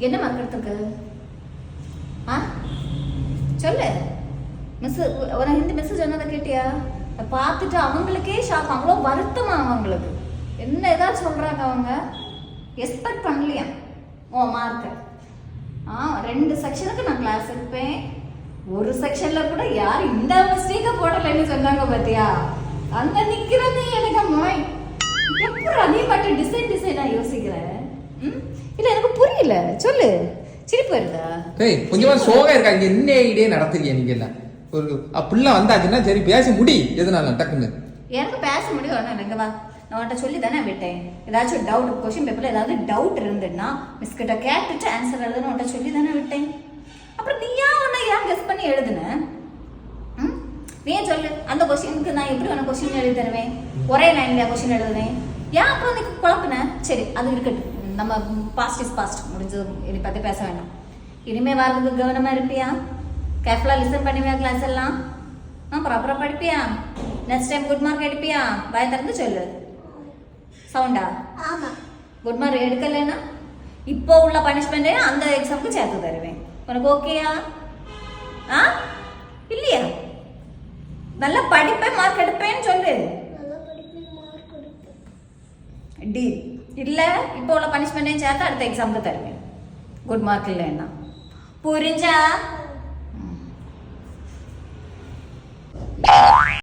என்ன மார்க் ஆ? சொல்லு. மிஸ் ஒரு ஹிந்தி மெசேஜ் சொன்னதை கேட்டியா? அதை பார்த்துட்டு அவங்களுக்கே ஷாக் அவ்வளோ வருத்தமா அவங்களுக்கு. என்ன ஏதாவது சொல்கிறாங்க அவங்க? எக்ஸ்பெக்ட் பண்ணலையா? ஓ மார்க்கு ஆ ரெண்டு செக்ஷனுக்கு நான் கிளாஸ் எடுப்பேன். ஒரு செக்ஷனில் கூட யார் இந்த மிஸ்டேக்கை போடலைன்னு சொன்னாங்க பார்த்தியா அங்கே நிற்கிறதே எனக்கு மாய் எப்படி நீ பாட்டு டிசைன் டிசைனாக யோசி புரியல சொல்லு. சிரிப்பு வருதா? டேய் கொஞ்சமா சோகா இருக்கா? இங்க என்ன ஐடியே நடத்துறீங்க நீங்க எல்லாம்? ஒரு அப்படிலாம் வந்தாச்சுன்னா சரி பேசி முடி. எதனால டக்குன்னு. எனக்கு பேச முடியும் ஒன்றும் இல்லைங்க வா. நான் உன்கிட்ட சொல்லி தானே விட்டேன். ஏதாச்சும் டவுட் கொஷின் பேப்பர்ல ஏதாவது டவுட் இருந்துன்னா மிஸ் கிட்ட கேட்டுட்டு ஆன்சர் எழுதுன்னு உன்கிட்ட சொல்லி தானே விட்டேன். அப்புறம் நீயா உன்னை ஏன் கெஸ் பண்ணி எழுதுன? நீ ஏன் சொல்லு. அந்த கொஸ்டினுக்கு நான் எப்படி உனக்கு கொஸ்டின் எழுதி தருவேன். ஒரே லைன்ல கொஸ்டின் எழுதுவேன் ஏன் அப்புறம் நீ குழப்பின? சரி அது இருக்கட்டும். நம்ம பாஸ்ட் இஸ் பாஸ்ட் முடிஞ்சது இனி பத்தி பேச வேண்டாம். இனிமே வர்றதுக்கு கவனமா இருப்பியா? கேர்ஃபுல்லா லிசன் பண்ணுவியா கிளாஸ் எல்லாம்? ஆ ப்ராப்பரா படிப்பியா? நெக்ஸ்ட் டைம் குட் மார்க் எடுப்பியா? வாய திறந்து சொல்லு. சவுண்டா ஆமா. குட் மார்க் எடுக்கலைன்னா இப்போ உள்ள பனிஷ்மெண்ட்டே அந்த எக்ஸாமுக்கு சேர்த்து தருவேன். உனக்கு ஓகேயா ஆ? இல்லையா? நல்லா படிப்பேன் மார்க் எடுப்பேன்னு சொல்லு. நல்லா இல்லை இப்போ உள்ள பனிஷ்மெண்ட்டையும் சேர்த்து அடுத்த எக்ஸாமுக்கு தருவேன் குட் மார்க் இல்லைன்னா புரிஞ்சா